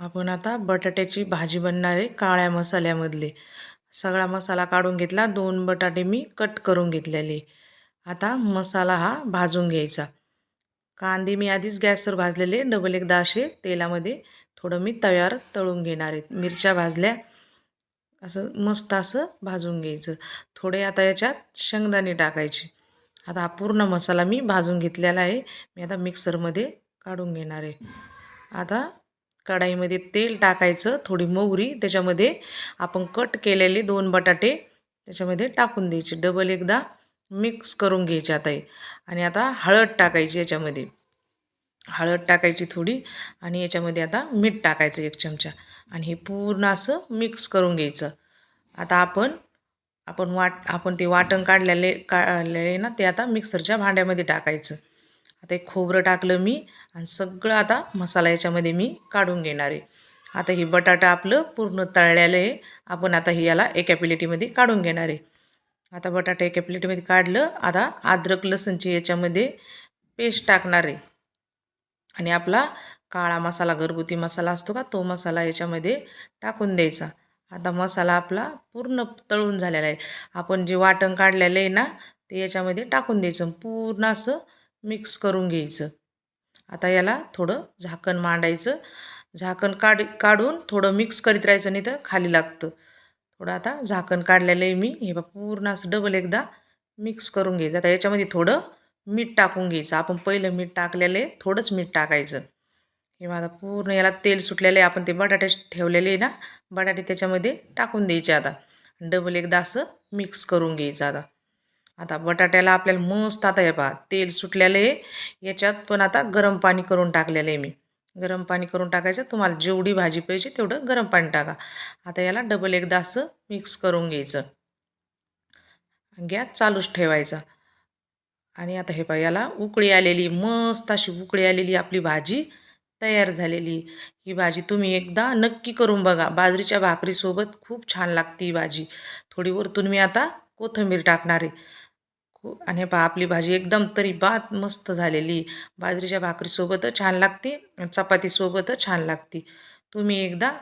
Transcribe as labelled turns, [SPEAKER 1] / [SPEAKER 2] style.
[SPEAKER 1] आपण आता बटाट्याची भाजी बनणार आहे काळ्या मसाल्यामधले. सगळा मसाला काढून घेतला दोन बटाटे मी कट करून घेतलेले. आता मसाला हा भाजून घ्यायचा. कांदे मी आधीच गॅसवर भाजलेले डबल एकदा असे तेलामध्ये थोडं मी तव्यावर तळून घेणार आहे. मिरच्या भाजल्या असं मस्त असं भाजून घ्यायचं. थोडे आता याच्यात शेंगदाणे टाकायचे. आता हा पूर्ण मसाला मी भाजून घेतलेला आहे. मी आता मिक्सरमध्ये काढून घेणार आहे. आता कढाईमध्ये तेल टाकायचं थोडी मोहरी त्याच्यामध्ये आपण कट केलेले दोन बटाटे त्याच्यामध्ये टाकून द्यायचे. डबल एकदा मिक्स करून घ्यायचे आता हे. आणि आता हळद टाकायची याच्यामध्ये. हळद टाकायची थोडी आणि याच्यामध्ये आता मीठ टाकायचं एक चमचा. आणि हे पूर्ण असं मिक्स करून घ्यायचं. आता आपण आपण वाट आपण ते वाटण काढलेले काढलेले ना ते आता मिक्सरच्या भांड्यामध्ये टाकायचं. आता एक खोबरं टाकलं मी आणि सगळं आता मसाला याच्यामध्ये मी काढून घेणार आहे. आता ही बटाटा आपलं पूर्ण तळलेलं आहे. आपण आता ही याला एका प्लेटीमध्ये काढून घेणार आहे. आता बटाटा एका प्लेटीमध्ये काढलं आता अद्रक लसूणची याच्यामध्ये पेस्ट टाकणार आहे. आणि आपला काळा मसाला घरगुती मसाला असतो का तो मसाला याच्यामध्ये टाकून द्यायचा. आता मसाला आपला पूर्ण तळून झालेला आहे. आपण जे वाटण काढलेलं आहे ना ते याच्यामध्ये टाकून द्यायचं. पूर्ण असं मिक्स करून घ्यायचं. आता याला थोडं झाकण मांडायचं. झाकण काढ काढून थोडं मिक्स करीत राहायचं नाही तर खाली लागतं. थोडं आता झाकण काढलेलं आहे मी. हे बा पूर्ण असं डबल एकदा मिक्स करून घ्यायचं. आता याच्यामध्ये थोडं मीठ टाकून घ्यायचं. आपण पहिलं मीठ टाकलेलं आहे थोडंच मीठ टाकायचं. हे आता पूर्ण याला तेल सुटलेलं आहे. आपण ते बटाटे ठेवलेले आहे ना बटाटे त्याच्यामध्ये टाकून द्यायचे आता. डबल एकदा असं मिक्स करून घ्यायचं आता. आता बटाट्याला आपल्याला मस्त आता हे पहा तेल सुटलेलं आहे. याच्यात पण आता गरम पाणी करून टाकलेलं आहे मी. गरम पाणी करून टाकायचं. तुम्हाला जेवढी भाजी पाहिजे तेवढं गरम पाणी टाका. आता याला डबल एकदा असं मिक्स करून घ्यायचं. गॅस चालूच ठेवायचा. आणि आता हे पहा याला उकळी आलेली मस्त अशी उकळी आलेली आपली भाजी तयार झालेली. ही भाजी तुम्ही एकदा नक्की करून बघा. बाजरीच्या भाकरीसोबत खूप छान लागते ही भाजी. थोडी वरतून मी आता कोथिंबीर टाकणार आहे. खूप आणि पहा आपली भाजी एकदम तरी बात मस्त झालेली. बाजरीच्या भाकरीसोबतच छान लागते चपातीसोबतच छान लागते. तुम्ही एकदा